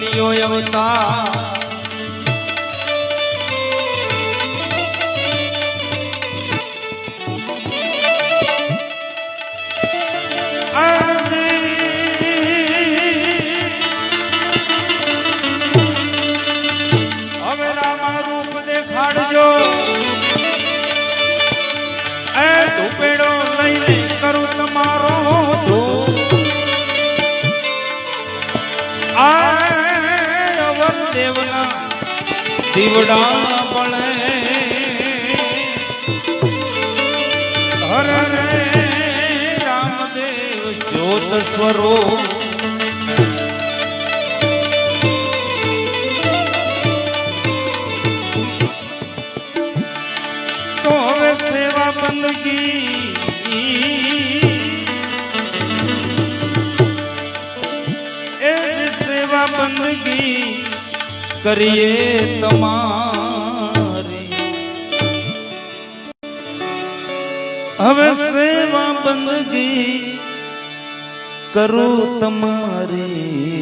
કલિયો અવતાર. દેવના દીવડા પડે હર રામદેવ જ્યોત સ્વરૂપ કરીએ તમારી. હવે સેવા બંદગી કરો તમારી.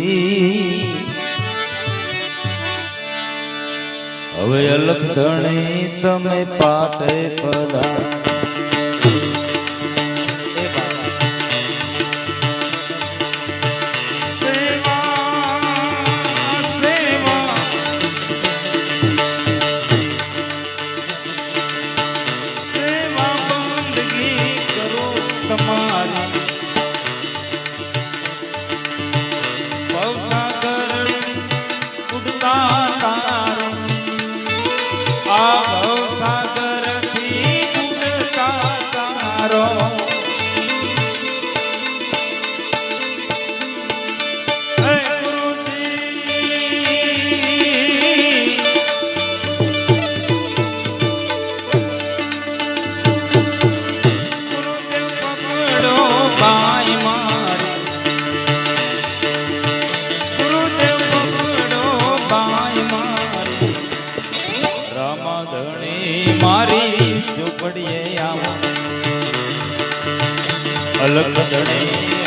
હવે અલખ ધણી તમે પાપે પધાર. અલગ જણે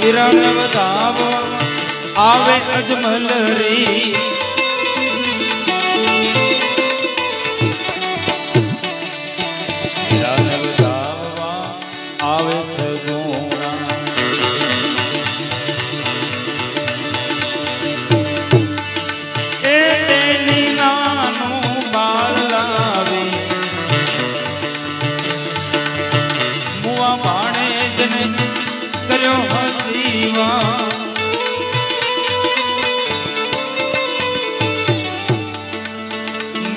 વિરળ વધાવો આવે અજમલ રી.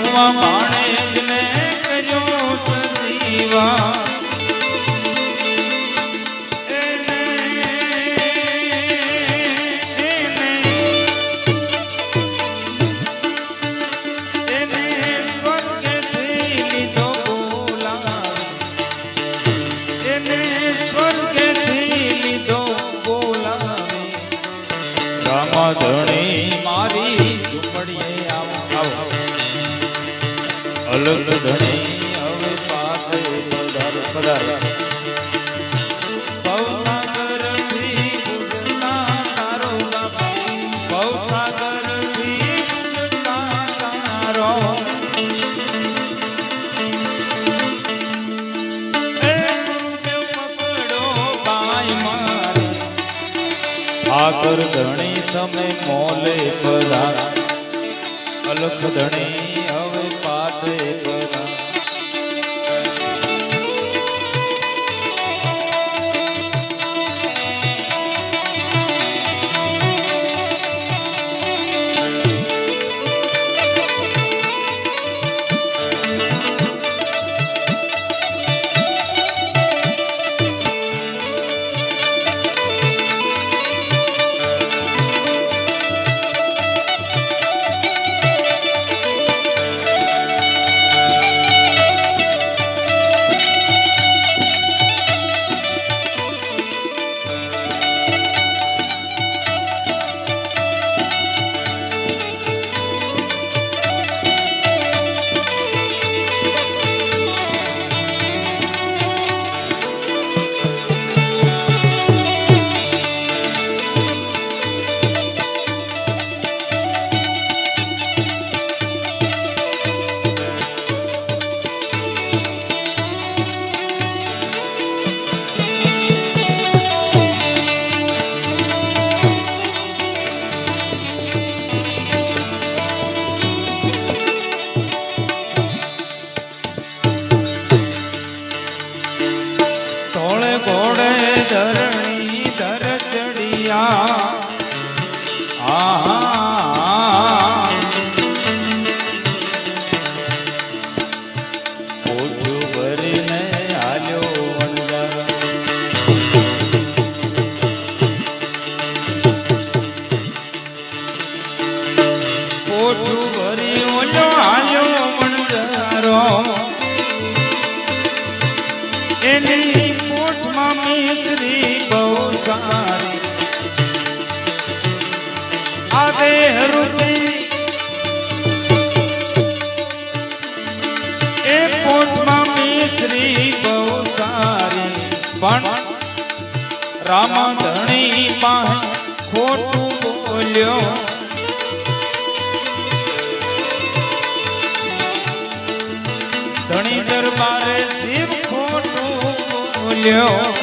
હું આ ભાણેજને કર્યો સજીવા. જગત ધણી હવે પાસે પધાર. પધાર આગર ધણી તમે મોલે પધાર. અલખ ધણી રામ ધણી પાસે ખોટું બોલ્યો. ધણી દરબારે શિવ ખોટું બોલ્યો.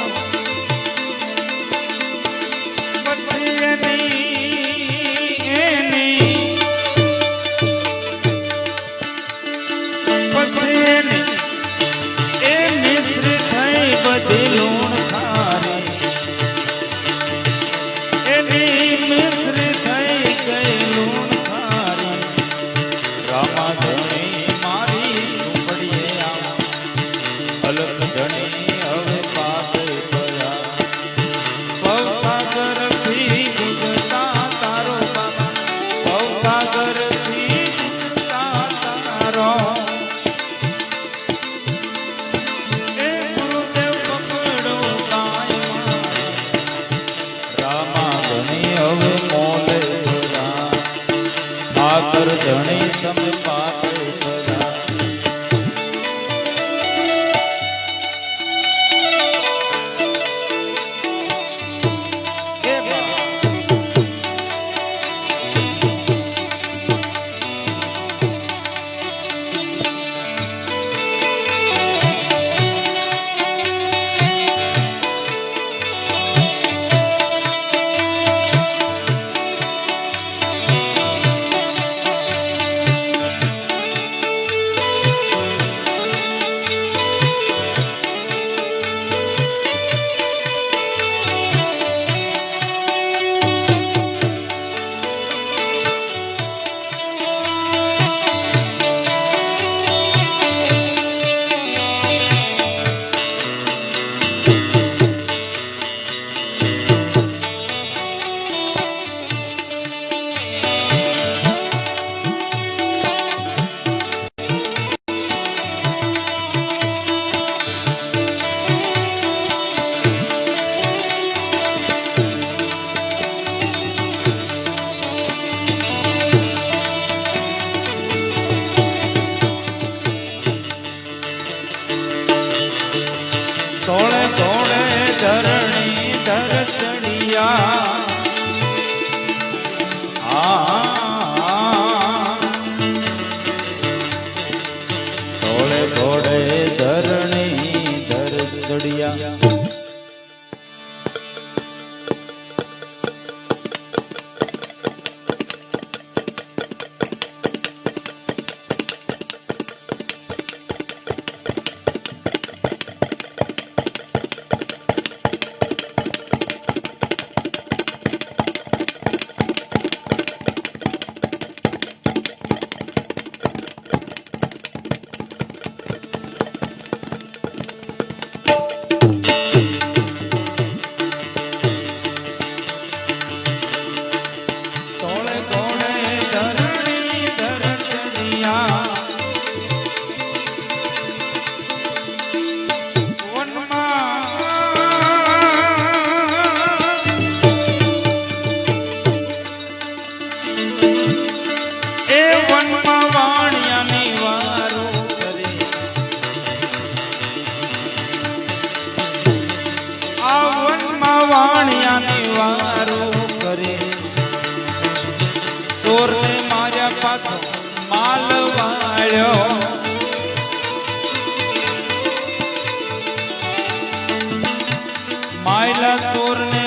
આવ્યો માયલા ચોરને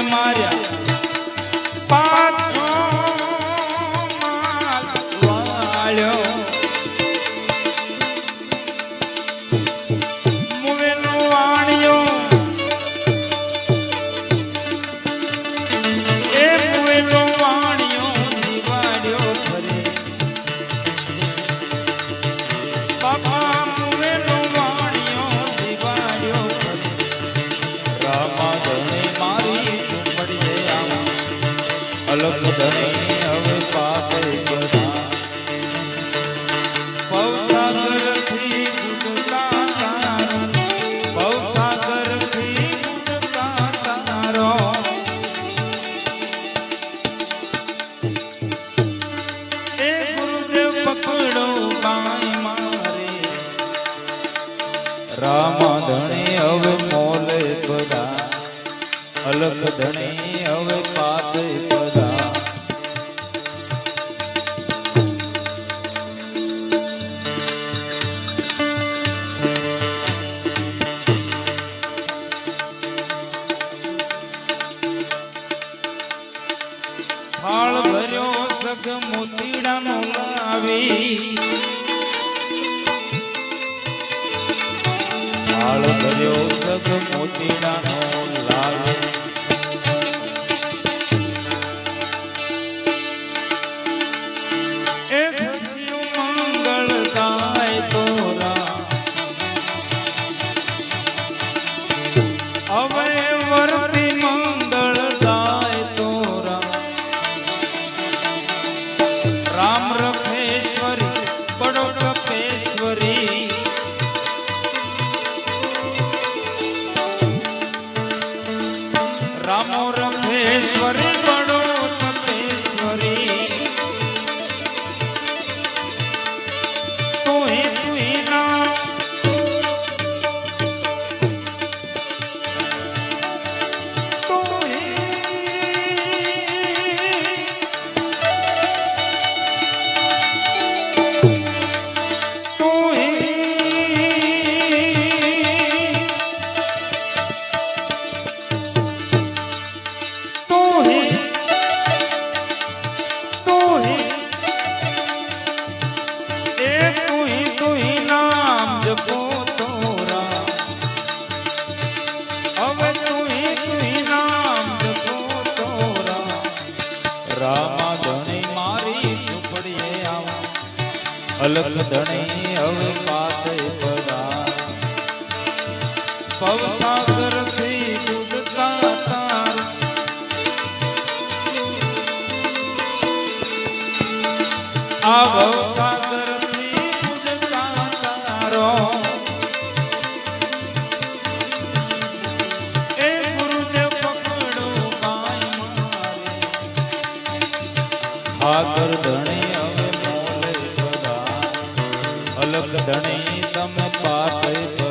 લાવ્યો સગ મોતીડાનો લાવ્યો ફાગર ધણી હવે મોલે સદા અલક ધણી તમ પાટે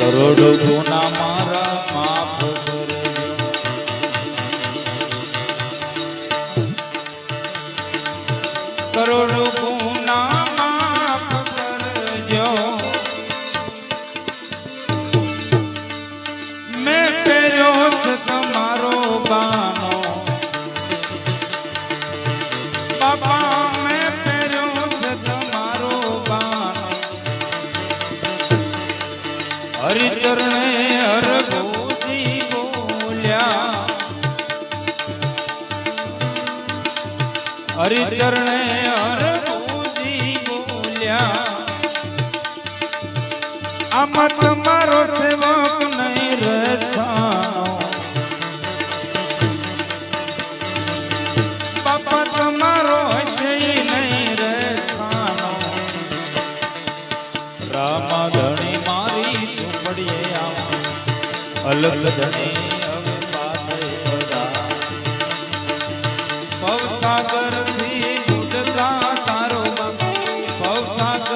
કરોડો ગુના હરિચરણે હરગોજી બોલ્યા, આમાં તમારો સેવક નહીં રછાનો બાપા, તમારો હશે નહીં રછાનો રામા ધણી મારી ઝૂંપડીએ અલગ ધણી 啦啦。